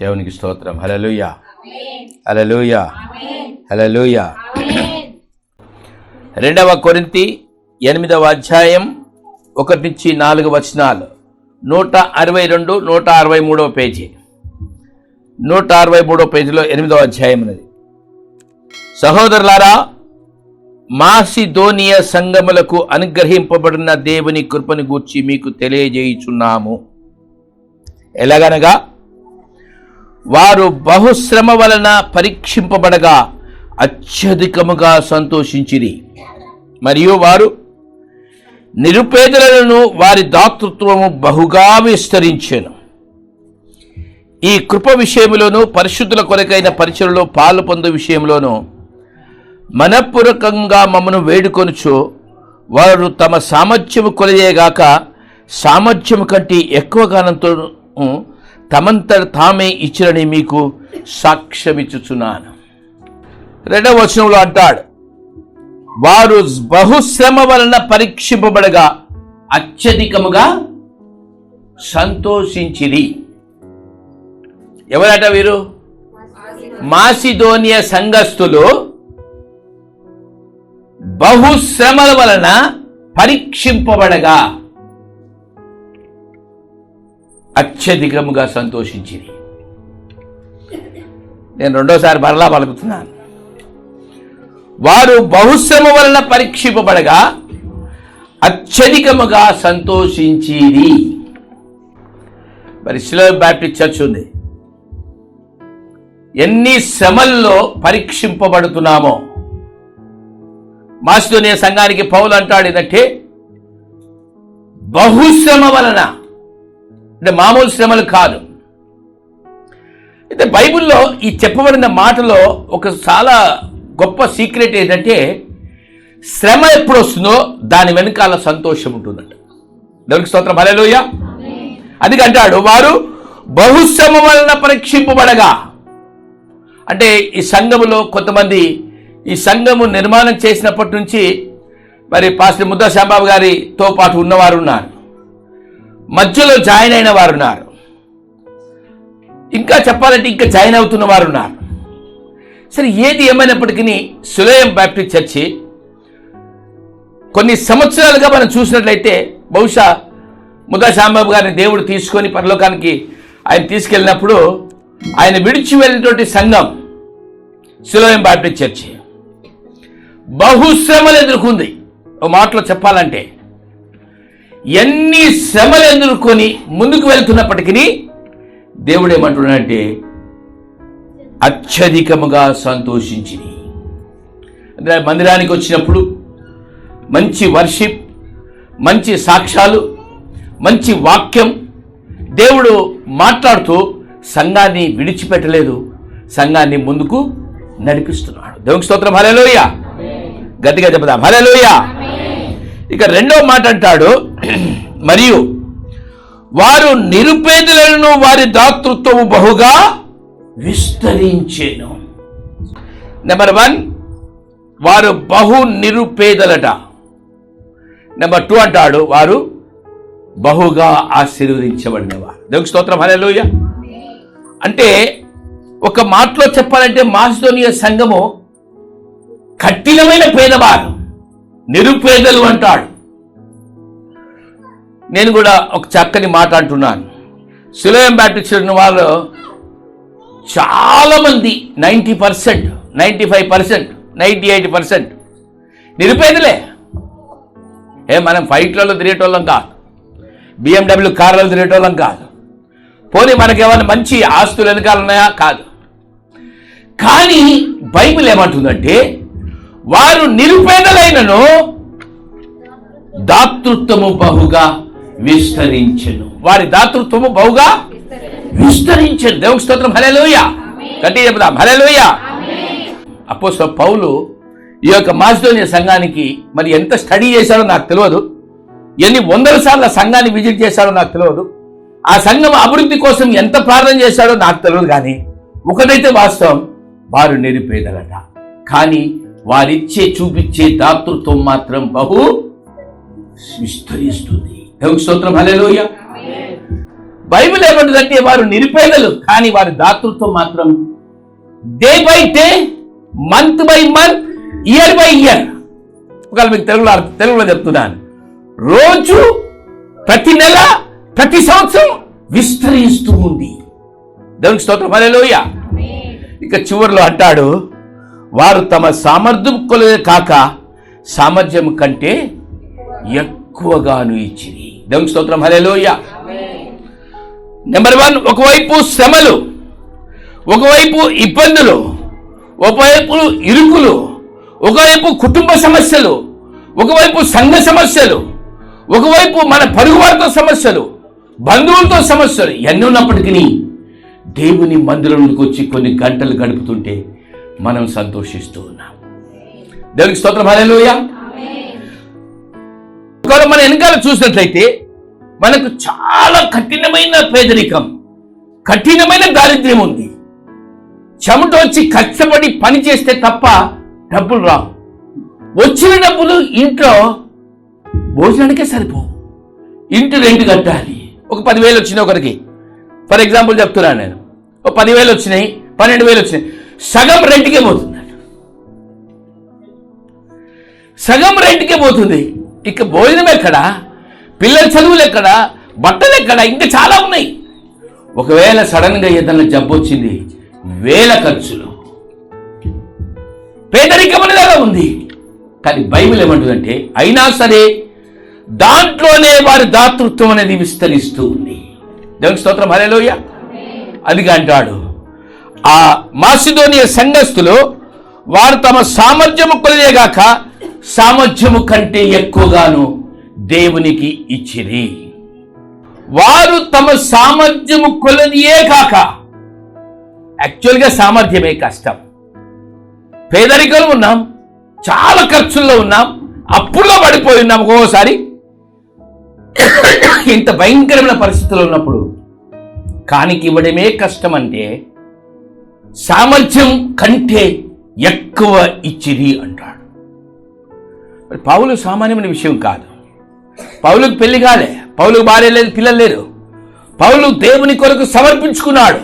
దేవునికి స్తోత్రం. హలలుయ హలలుయ హలలుయ రెండవ కొరింతి ఎనిమిదవ అధ్యాయం ఒకటి నుంచి నాలుగు వచనాలు. నూట అరవై రెండు నూట అరవై మూడవ పేజీ. నూట అరవై మూడవ పేజీలో ఎనిమిదవ అధ్యాయం ఉన్నది. సహోదరులారా మాసిదోనియ సంగములకు అనుగ్రహింపబడిన దేవుని కృపను గూర్చి మీకు తెలియజేయుచున్నాము. ఎలాగనగా వారు బహుశ్రమ వలన పరీక్షింపబడగా అత్యధికముగా సంతోషించిరి. మరియు వారు నిరుపేదలను వారి దాతృత్వము బహుగా విస్తరించాను. ఈ కృప విషయంలోనూ పరిశుద్ధుల కొరకైన పరిచయలో పాలు పొందు విషయంలోనూ మనపూర్వకంగా మమ్మను వేడుకొనుచు వారు తమ సామర్థ్యము కొలయేగాక సామర్థ్యము కంటే ఎక్కువ కాలంతో తమంతట తామే ఇచ్చిరని మీకు సాక్ష్యమిచ్చుచున్నాను. రెండవ వచనంలో అంటాడు వారు బహుశ్రమ వలన పరీక్షింపబడగా అత్యధికముగా సంతోషించిరి. ఎవరట వీరు? మాసిదోనియ సంఘస్థులు బహుశ్రమల వలన పరీక్షింపబడగా అత్యధికముగా సంతోషించింది నేను రెండోసారి మరలా పలుకుతున్నాను. వారు బహుశ్రమ వలన పరీక్షింపబడగా అత్యధికముగా సంతోషించింది మరి శిలో బ్యాప్టిస్ట్ చర్చ్ ఉంది. ఎన్ని శ్రమల్లో పరీక్షింపబడుతున్నామో. మాసిదోనియ సంఘానికి పౌలు అంటాడు ఏంటంటే బహుశ్రమ వలన అంటే మామూలు శ్రమలు కాదు. అయితే బైబిల్లో ఈ చెప్పబడిన మాటలో ఒక చాలా గొప్ప సీక్రెట్ ఏంటంటే శ్రమ ఎప్పుడు వస్తుందో దాని వెనకాల సంతోషం ఉంటుందంట. దేవునికి స్తోత్రం. భలేలోయ అది అంటాడు వారు బహుశ్రమ వలన పరీక్షింపబడగా. అంటే ఈ సంఘములో కొంతమంది ఈ సంఘము నిర్మాణం చేసినప్పటి నుంచి మరి పాస్టర్ ముద్దా శ్యాంబాబు గారితో పాటు ఉన్నవారు ఉన్నారు. మధ్యలో జాయిన్ అయిన వారు ఉన్నారు. ఇంకా చెప్పాలంటే ఇంకా జాయిన్ అవుతున్న వారు ఉన్నారు. సరే ఏది ఏమైనప్పటికీ సులయం బ్యాప్టిస్ట్ చర్చి కొన్ని సంవత్సరాలుగా మనం చూసినట్లయితే బహుశా ముద్దా శ్యాంబాబు గారిని దేవుడు తీసుకొని పరలోకానికి ఆయన తీసుకెళ్ళినప్పుడు ఆయన విడిచి వెళ్ళినటువంటి సంఘం సులయం బ్యాప్టిస్ట్ చర్చి. బహుశ్రమలు ఎదుర్కొంది. ఓ మాటలో చెప్పాలంటే ఎన్ని శ్రమలు ఎదుర్కొని ముందుకు వెళ్తున్నప్పటికీ దేవుడు ఏమంటున్నాడంటే అత్యధికముగా సంతోషించి అంటే మందిరానికి వచ్చినప్పుడు మంచి వర్షిప్ మంచి సాక్ష్యాలు మంచి వాక్యం దేవుడు మాట్లాడుతూ సంఘాన్ని విడిచిపెట్టలేదు సంఘాన్ని ముందుకు నడిపిస్తున్నాడు. దేవునికి స్తోత్రం. హలేలోయ గట్టిగా చెప్దాం హలేలోయ ఇక రెండో మాట అంటాడు మరియు వారు నిరుపేదలను వారి దాతృత్వము బహుగా విస్తరించేను. నెంబర్ వన్ వారు బహు నిరుపేదలట. నెంబర్ టూ అంటాడు వారు బహుగా ఆశీర్వదించబడినవారు. దేవునికి స్తోత్రం హలోయ అంటే ఒక మాటలో చెప్పాలంటే మాసిదోనియ సంఘము కఠినమైన పేదవారు. నిరుపేదలు అంటాడు. నేను కూడా ఒక చక్కని మాట అంటున్నాను. సులభం బ్యాటిచ్చిన వాళ్ళు చాలామంది ninety percent ninety five percent ninety eight percent నిరుపేదలే. ఏ మనం ఫైట్లలో తిరిగేటోళ్ళం కాదు. బిఎండబ్ల్యూ కార్లలో తిరిగేటోళ్ళం కాదు. పోనీ మనకి ఏమైనా మంచి ఆస్తులు వెనకాలన్నాయా? కాదు. కానీ బైబిల్ ఏమంటుందంటే వారు నిరుపేదలైనను దాతృత్వము బహుగా విస్తరించెను. వారి దాతృత్వము బహుగా విస్తరించెను. దేవుని స్తోత్రం. హలేలోయ గట్టి చెప్దాం హలేలోయ అప్పో పౌలు ఈ యొక్క మాసిదోనియ సంఘానికి మరి ఎంత స్టడీ చేశాడో నాకు తెలియదు. ఎన్ని వందల సార్లు ఆ సంఘాన్ని విజిట్ చేశాడో నాకు తెలియదు. ఆ సంఘం అభివృద్ధి కోసం ఎంత ప్రార్థన చేశాడో నాకు తెలియదు కానీ ఒకటైతే వాస్తవం వారు నిరుపేదలట. కానీ వారిచ్చే చూపించే దాతృత్వం మాత్రం బహు విస్తరిస్తుంది. దేవుని స్తోత్రం. హలేలోయ బైబిల్ ఏమంటుందంటే వారు నిరుపేదలు కానీ వారి దాతృత్వం మాత్రం day by day month by month year by year. ఒకవేళ మీకు తెలుగులో అర్థం- తెలుగులో చెప్తున్నాను. రోజు ప్రతి నెల ప్రతి సంవత్సరం విస్తరిస్తూ ఉంది. దేవునికి స్తోత్రం. హల్లెలూయ. ఇక చివరిలో అంటాడు వారు తమ సామర్థ్యం కొలే కాక సామర్థ్యం కంటే ఎక్కువగాను ఇచ్చి దేవునికి స్తోత్రం. హలేలోయ నెంబర్ వన్ ఒకవైపు శ్రమలు ఒకవైపు ఇబ్బందులు ఒకవైపు ఇరుకులు ఒకవైపు కుటుంబ సమస్యలు ఒకవైపు సంఘ సమస్యలు ఒకవైపు మన పరుగువారితో సమస్యలు బంధువులతో సమస్యలు ఎన్ని ఉన్నప్పటికీ దేవుని మందిరంలోకి వచ్చి కొన్ని గంటలు గడుపుతుంటే మనం సంతోషిస్తూ ఉన్నాం. దేవునికి స్తోత్రం హల్లెలూయా. ఒకవేళ మన వెనకాల చూసినట్లయితే మనకు చాలా కఠినమైన పేదరికం కఠినమైన దారిద్ర్యం ఉంది. చెమట వచ్చి కష్టపడి పని చేస్తే తప్ప డబ్బులు రావు. వచ్చిన డబ్బులు ఇంట్లో భోజనానికే సరిపోవు. ఇంటి రెంట్ కట్టాలి. ఒక పదివేలు వచ్చినాయి ఒకరికి. ఫర్ ఎగ్జాంపుల్ చెప్తున్నాను నేను. ఒక పదివేలు వచ్చినాయి పన్నెండు వేలు వచ్చినాయి. సగం రెంట్కే పోతుంది. సగం రెంట్కే పోతుంది. ఇక భోజనం ఎక్కడా? పిల్లల చదువులు ఎక్కడా? బట్టలు ఎక్కడా? ఇంకా చాలా ఉన్నాయి. ఒకవేళ సడన్గా ఏదైనా జబ్బు వచ్చింది వేల ఖర్చులు. పేదరికం అనేలాగా ఉంది. కానీ బైబిల్ ఏమంటుందంటే అయినా సరే దాంట్లోనే వారి దాతృత్వం అనేది విస్తరిస్తూ ఉంది. దేవునికి స్తోత్రం. హరేలోయ అదిగా అంటాడు. ఆ మాసిదోనియ సంఘస్థులు వారు తమ సామర్థ్యము కొలిదేగాక సామర్థ్యము కంటే ఎక్కువగాను దేవునికి ఇచ్చిరి. వారు తమ సామర్థ్యము కొలదియే కాక యాక్చువల్గా సామర్థ్యమే కష్టం. పేదరికంలో ఉన్నాం చాలా ఖర్చుల్లో ఉన్నాం అప్పుల్లో పడిపోయి ఉన్నాం ఒక్కోసారి. ఇంత భయంకరమైన పరిస్థితులు ఉన్నప్పుడు కానికి ఇవ్వడమే కష్టం అంటే సామర్థ్యం కంటే ఎక్కువ ఇచ్చిరి అంటాడు. పౌలు సామాన్యమైన విషయం కాదు. పౌలుకు పెళ్ళి కాలే. పౌలుకు భార్య లేదు పిల్లలు లేరు. పౌలు దేవుని కొరకు సమర్పించుకున్నాడు.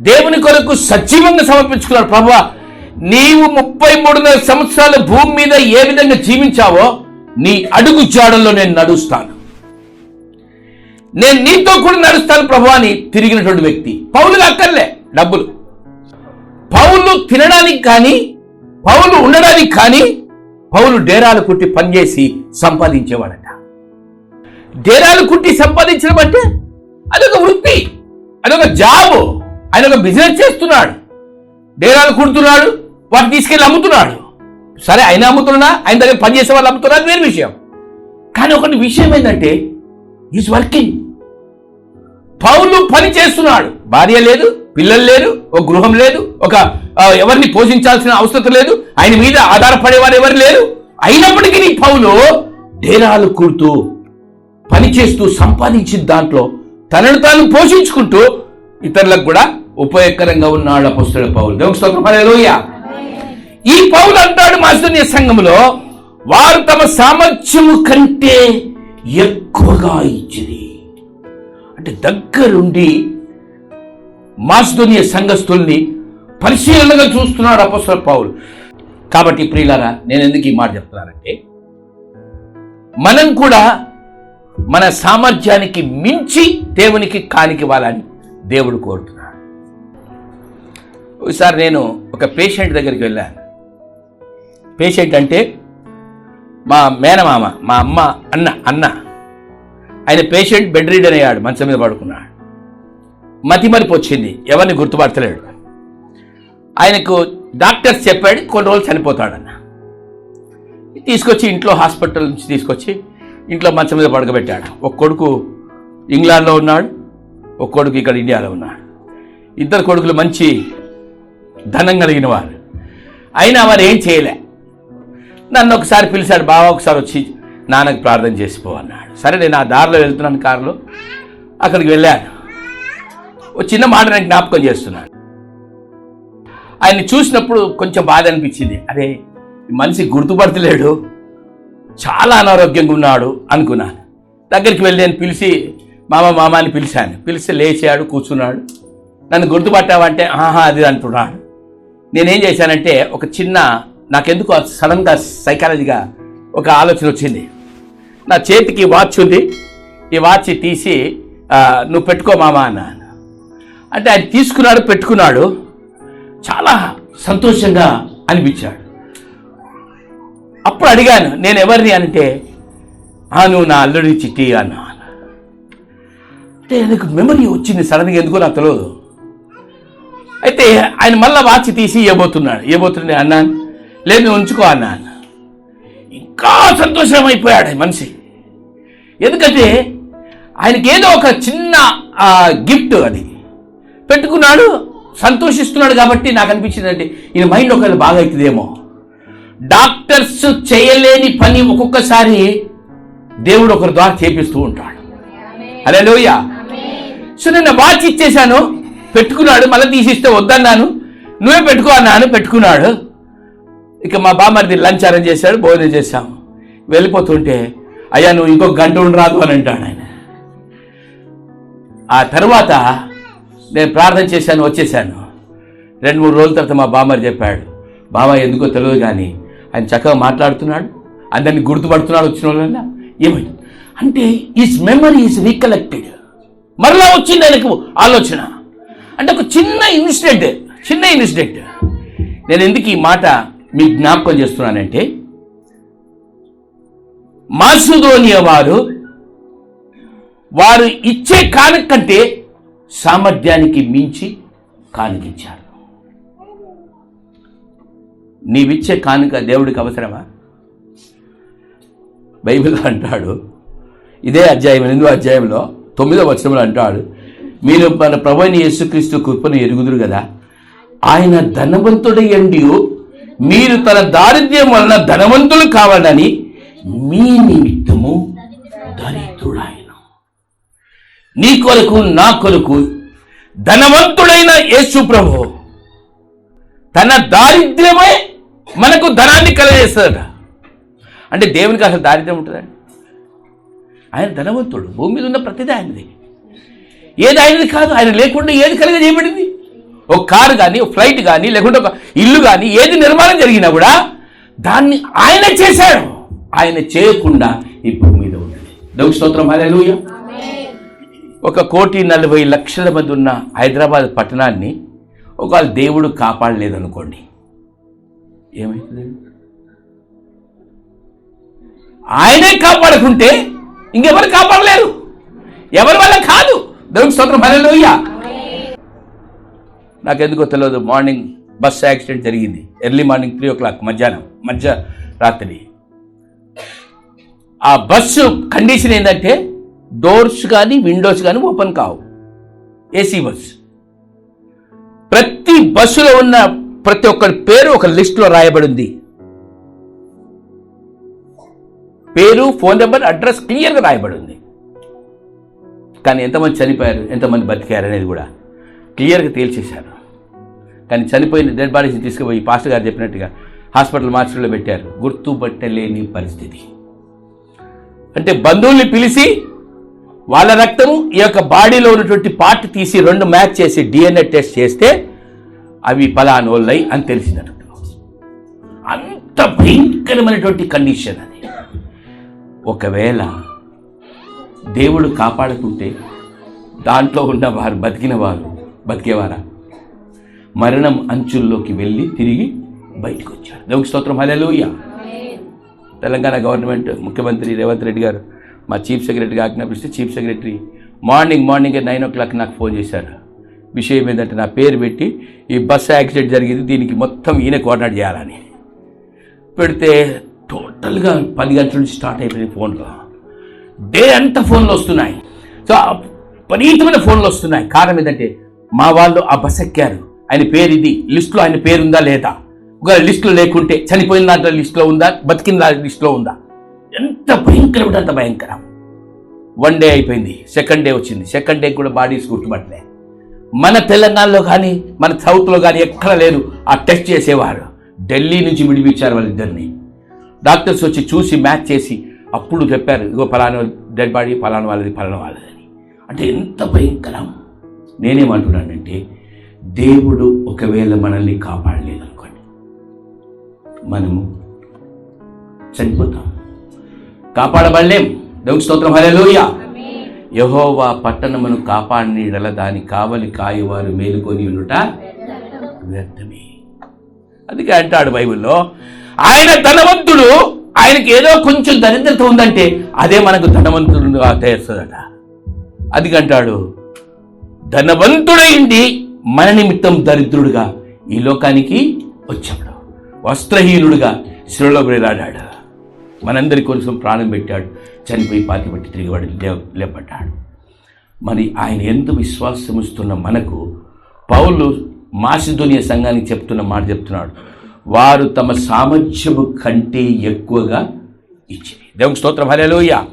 దేవుని కొరకు సజీవంగా సమర్పించుకున్నాడు. ప్రభా నీవు ముప్పై మూడున్నర సంవత్సరాల భూమి మీద ఏ విధంగా జీవించావో నీ అడుగు జాడల్లో నేను నడుస్తాను. నేను నీతో కూడా నడుస్తాను ప్రభు అని తిరిగినటువంటి వ్యక్తి. పౌలు అక్కర్లే డబ్బులు. పౌలు తినడానికి కానీ పౌలు ఉండడానికి కానీ పౌలు డేరాలు కుట్టి పనిచేసి సంపాదించేవాడట. డేరాలు కుట్టి సంపాదించడం అంటే అదొక వృత్తి అదొక జాబ్ ఆయన ఒక బిజినెస్ చేస్తున్నాడు. డేరాలు కుడుతున్నాడు వాటిని తీసుకెళ్ళి అమ్ముతున్నాడు. సరే ఆయన అమ్ముతున్నా ఆయన దగ్గర పనిచేసే వాళ్ళు అమ్ముతున్నారు? అది వేరే విషయం. కానీ ఒకటి విషయం ఏంటంటే ఈజ్ వర్కింగ్ పౌలు పని చేస్తున్నాడు. భార్య లేదు పిల్లలు లేరు ఒక గృహం లేదు ఒక ఎవరిని పోషించాల్సిన అవసరం లేదు ఆయన మీద ఆధారపడేవారు ఎవరు లేరు. అయినప్పటికీ నీ పౌలు డేరాలు కూడుతూ పని చేస్తూ సంపాదించిన దాంట్లో తనను తాను పోషించుకుంటూ ఇతరులకు కూడా ఉపయోగకరంగా ఉన్నాడు అపస్తుల పౌలు. దేవుని స్తోత్రం. ఈ పౌలు అంటాడు మాసూన్య సంఘములో వారు తమ సామర్థ్యము కంటే ఎక్కువగా ఇచ్చింది అంటే దగ్గరుండి మాసిదోనియ సంఘస్థుల్ని పరిశీలనగా చూస్తున్నాడు అపస్తుల పావులు కాబట్టి ప్రియులారా నేను ఎందుకు ఈ మాట చెప్తున్నానంటే మనం కూడా మన సామర్థ్యానికి మించి దేవునికి కానికివ్వాలని దేవుడు కోరుతున్నాడు. ఒకసారి నేను ఒక పేషెంట్ దగ్గరికి వెళ్ళాను పేషెంట్ అంటే మా మేనమామ మా అమ్మ అన్న అన్న. ఆయన పేషెంట్ బెడ్ రీడర్ అయ్యాడు మంచం మీద పడుకున్నాడు. మతిమరిపు వచ్చింది. ఎవరిని గుర్తుపడతలేడు. ఆయనకు డాక్టర్స్ చెప్పాడు కొన్ని రోజులు చనిపోతాడన్న. తీసుకొచ్చి ఇంట్లో హాస్పిటల్ నుంచి తీసుకొచ్చి ఇంట్లో మంచం మీద పడకబెట్టాడు. ఒక కొడుకు ఇంగ్లాండ్లో ఉన్నాడు ఒక కొడుకు ఇక్కడ ఇండియాలో ఉన్నాడు. ఇద్దరు కొడుకులు మంచి ధనం కలిగిన వారు. అయినా వారు ఏం చేయలే. నన్ను ఒకసారి పిలిచాడు బావ ఒకసారి వచ్చి నాన్నకు ప్రార్థన చేసిపో అన్నాడు. సరే నేను ఆ దారిలో వెళ్తున్నాను కారులో. అక్కడికి వెళ్ళాను. ఒక చిన్న మాట నేను జ్ఞాపకం చేస్తున్నాను. ఆయన్ని చూసినప్పుడు కొంచెం బాధ అనిపించింది. అరే మనిషి గుర్తుపడతలేడు. చాలా అనారోగ్యంగా ఉన్నాడు అనుకున్నాను. దగ్గరికి వెళ్ళి నేను పిలిచి మామ మామ అని పిలిచాను. పిలిచి లేచాడు కూర్చున్నాడు. నన్ను గుర్తుపట్టావంటే ఆహా అది అంటున్నాడు. నేనేం చేశానంటే ఒక చిన్న నాకెందుకు సడన్గా సైకాలజీగా ఒక ఆలోచన వచ్చింది. నా చేతికి వాచ్ ఉంది. ఈ వాచ్ తీసి నువ్వు పెట్టుకో మామ అన్నాను. అంటే ఆయన తీసుకున్నాడు పెట్టుకున్నాడు. చాలా సంతోషంగా అనిపించాడు. అప్పుడు అడిగాను నేను ఎవరిని? అంటే "ఆ, నువ్వు నా అల్లుడి చిట్టి అన్నా. అంటే నాకు మెమరీ వచ్చింది సడన్గా ఎందుకో నాకు తెలియదు అయితే ఆయన మళ్ళీ వాచి తీసి ఇవ్వబోతున్నాడు. ఇవ్వబోతున్నాడు అన్నాను. లేదు నువ్వు ఉంచుకో అన్నాను ఇంకా సంతోషం అయిపోయాడు మనిషి. ఎందుకంటే ఆయనకి ఏదో ఒక చిన్న గిఫ్ట్ అది. పెట్టుకున్నాడు సంతోషిస్తున్నాడు కాబట్టి నాకు అనిపించింది అంటే ఈయన మైండ్ ఒకవేళ బాగా అవుతుందేమో. డాక్టర్స్ చేయలేని పని ఒక్కొక్కసారి దేవుడు ఒకరి ద్వారా చేపిస్తూ ఉంటాడు. అరే లోయ సో నేను వాచ్ ఇచ్చేశాను పెట్టుకున్నాడు మళ్ళీ తీసిస్తే వద్దన్నాను నువ్వే పెట్టుకో అన్నాను పెట్టుకున్నాడు. ఇక మా బామ్మది లంచ్ అరేంజ్ చేశాడు భోజనం చేశాము. వెళ్ళిపోతుంటే అయ్యా నువ్వు ఇంకో గంట ఉండరాదు అని అంటాడు ఆయన. ఆ తర్వాత నేను ప్రార్థన చేశాను వచ్చేసాను రెండు మూడు రోజుల తర్వాత మా బామ్మర్ చెప్పాడు బామ్మ ఎందుకో తెలియదు కానీ ఆయన చక్కగా మాట్లాడుతున్నాడు అందరిని గుర్తుపడుతున్నాడు వచ్చిన వాళ్ళ ఏమైంది? అంటే ఈస్ మెమరీ ఈస్ రీకలెక్టెడ్ మరలా వచ్చింది ఆయనకు ఆలోచన. అంటే ఒక చిన్న ఇన్సిడెంట్ చిన్న ఇన్సిడెంట్. నేను ఎందుకు ఈ మాట మీ జ్ఞాపకం చేస్తున్నానంటే మాసుదోనియ వారు వారు ఇచ్చే కానుక కంటే సామర్థ్యానికి మించి కానుకిచ్చారు నీవిచ్చే కానుక దేవుడికి అవసరమా? బైబిల్ అంటాడు ఇదే అధ్యాయం ఎనిమిదో అధ్యాయంలో తొమ్మిదో వచనంలో అంటాడు మీరు మన ప్రభుని యేసుక్రీస్తు కృపను ఎరుగుదురు కదా ఆయన ధనవంతుడయ్యండి. మీరు తన దారిద్ర్యం వలన ధనవంతులు కావాలని మీ నిమిత్తము దరిద్రుడాయన. నీ కొరకు నా కొరకు ధనవంతుడైన యేసు ప్రభు తన దారిద్ర్యమే మనకు ధనాన్ని కలగజేస్తాడట. అంటే దేవునికి అసలు దారిద్ర్యం ఉంటుందండి ఆయన ధనవంతుడు భూమి మీద ఉన్న ప్రతిదీ ఆయనది. ఏది ఆయనది కాదు ఆయన లేకుండా ఏది కలిగజేయబడింది? ఒక కారు కానీ ఒక ఫ్లైట్ కానీ లేకుంటే ఒక ఇల్లు కానీ ఏది నిర్మాణం జరిగినా కూడా దాన్ని ఆయన చేశాడు. ఆయన చేయకుండా ఈ భూమి మీద ఉన్నది. దేవుని స్తోత్రం. హల్లెలూయా. ఒక కోటి నలభై లక్షల మంది ఉన్న హైదరాబాద్ పట్టణాన్ని ఒకవేళ దేవుడు కాపాడలేదనుకోండి. ఏమవుతుంది ఆయనే కాపాడుకుంటే ఇంకెవరు కాపాడలేరు? ఎవరి వల్ల కాదు? దేవుని స్తోత్రం. హల్లెలూయా. నాకెందుకో తెలియదు మార్నింగ్ బస్ యాక్సిడెంట్ జరిగింది. Early morning three o'clock మధ్యాహ్నం మధ్య రాత్రి. ఆ బస్సు కండిషన్ ఏంటంటే డోర్స్ కానీ విండోస్ కానీ ఓపెన్ కావు. AC bus. ప్రతి బస్సులో ఉన్న ప్రతి ఒక్కరి పేరు ఒక లిస్టులో రాయబడింది. పేరు ఫోన్ నెంబర్ అడ్రస్ క్లియర్గా రాయబడింది. కానీ ఎంతమంది చనిపోయారు ఎంతమంది బతికారు అనేది కూడా క్లియర్గా తేల్చేశారు. కానీ చనిపోయిన డెడ్ బాడీస్ని తీసుకుపోయి పాస్టర్ గారు చెప్పినట్టుగా హాస్పిటల్ మార్చిలో పెట్టారు. గుర్తుపట్టలేని పరిస్థితి. అంటే బంధువుల్ని పిలిచి వాళ్ళ రక్తము ఈ యొక్క బాడీలో ఉన్నటువంటి పార్ట్ తీసి రెండు మ్యాచ్ చేసి డిఎన్ఏ టెస్ట్ చేస్తే అవి పలాను వాళ్ళై అని తెలిసినట్టు అంత భయంకరమైనటువంటి కండిషన్ అది. ఒకవేళ దేవుడు కాపాడుకుంటే దాంట్లో ఉన్న వారు బతికిన వారు బతికేవారా? మరణం అంచుల్లోకి వెళ్ళి తిరిగి బయటకు వచ్చారు. దేవునికి స్తోత్రం. హల్లెలూయా. తెలంగాణ గవర్నమెంట్ ముఖ్యమంత్రి రేవంత్ రెడ్డి గారు మా చీఫ్ సెక్రటరీగా ఆజ్ఞాపిస్తే chief secretary morning morning nine o'clock నాకు ఫోన్ చేశారు. విషయం ఏంటంటే నా పేరు పెట్టి ఈ బస్సు యాక్సిడెంట్ జరిగింది దీనికి మొత్తం ఈయన కోఆర్డినేట్ చేయాలని. పెడితే టోటల్గా పది గంటల నుంచి స్టార్ట్ అయిపోయింది ఫోన్లో. డే అంతా ఫోన్లు వస్తున్నాయి. సో ఆ విపరీతమైన ఫోన్లు వస్తున్నాయి. కారణం ఏంటంటే మా వాళ్ళు ఆ బస్ ఎక్కారు. ఆయన పేరు ఇది లిస్టులో ఆయన పేరు ఉందా లేదా? ఒకవేళ లిస్టులో లేకుంటే చనిపోయిన దాంట్లో లిస్టులో ఉందా బతికిన దాంట్లో లిస్టులో ఉందా? ఎంత భయంకరం అంటే అంత భయంకరం. వన్ డే అయిపోయింది సెకండ్ డే వచ్చింది. సెకండ్ డే కూడా బాడీస్ గుర్తుపట్టలే. మన తెలంగాణలో కానీ మన సౌత్లో కానీ ఎక్కడ లేరు ఆ టెస్ట్ చేసేవారు. ఢిల్లీ నుంచి విడిపించారు వాళ్ళిద్దరిని. డాక్టర్స్ వచ్చి చూసి మ్యాచ్ చేసి అప్పుడు చెప్పారు ఇగో ఫలానా డెడ్ బాడీ ఫలానా వాళ్ళది ఫలానా వాళ్ళది అని అంటే ఎంత భయంకరం. నేనేమంటున్నానంటే దేవుడు ఒకవేళ మనల్ని కాపాడలేదనుకోండి మనము చనిపోతాం. కాపాడబడలేం. దేవుని స్తోత్రం. హల్లెలూయా. యహోవా పట్టణమును కాపాడినీడల దాని కావలి కాయవారు మేలుకొని ఉండుట వ్యర్థమే. అందుకే అంటాడు బైబిల్లో ఆయన ధనవంతుడు ఆయనకి ఏదో కొంచెం దరిద్రత ఉందంటే అదే మనకు ధనవంతుడుగా చేస్తుందట అది అంటాడు ధనవంతుడైంది మన నిమిత్తం దరిద్రుడుగా ఈ లోకానికి వచ్చాడు. వస్త్రహీనుడుగా శిలలో వేలాడాడు. మనందరి కోసం ప్రాణం పెట్టాడు. చనిపోయి పాతి పట్టి తిరిగివాడు లే- లేపడ్డాడు. మరి ఆయన ఎంత విశ్వాసం ఇస్తున్న మనకు పౌలు మాసిధోనియ సంఘానికి చెప్తున్న మాట చెప్తున్నాడు. వారు తమ సామర్థ్యము కంటే ఎక్కువగా ఇచ్చింది దేవుని స్తోత్రం. హల్లెలూయా.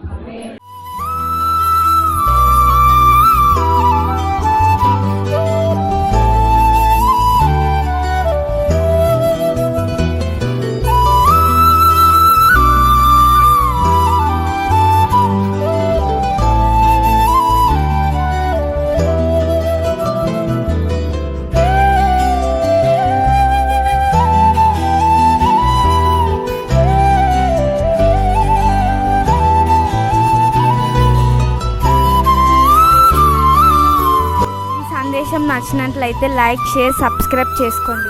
నచ్చినట్లయితే లైక్ షేర్ సబ్స్క్రైబ్ చేసుకోండి.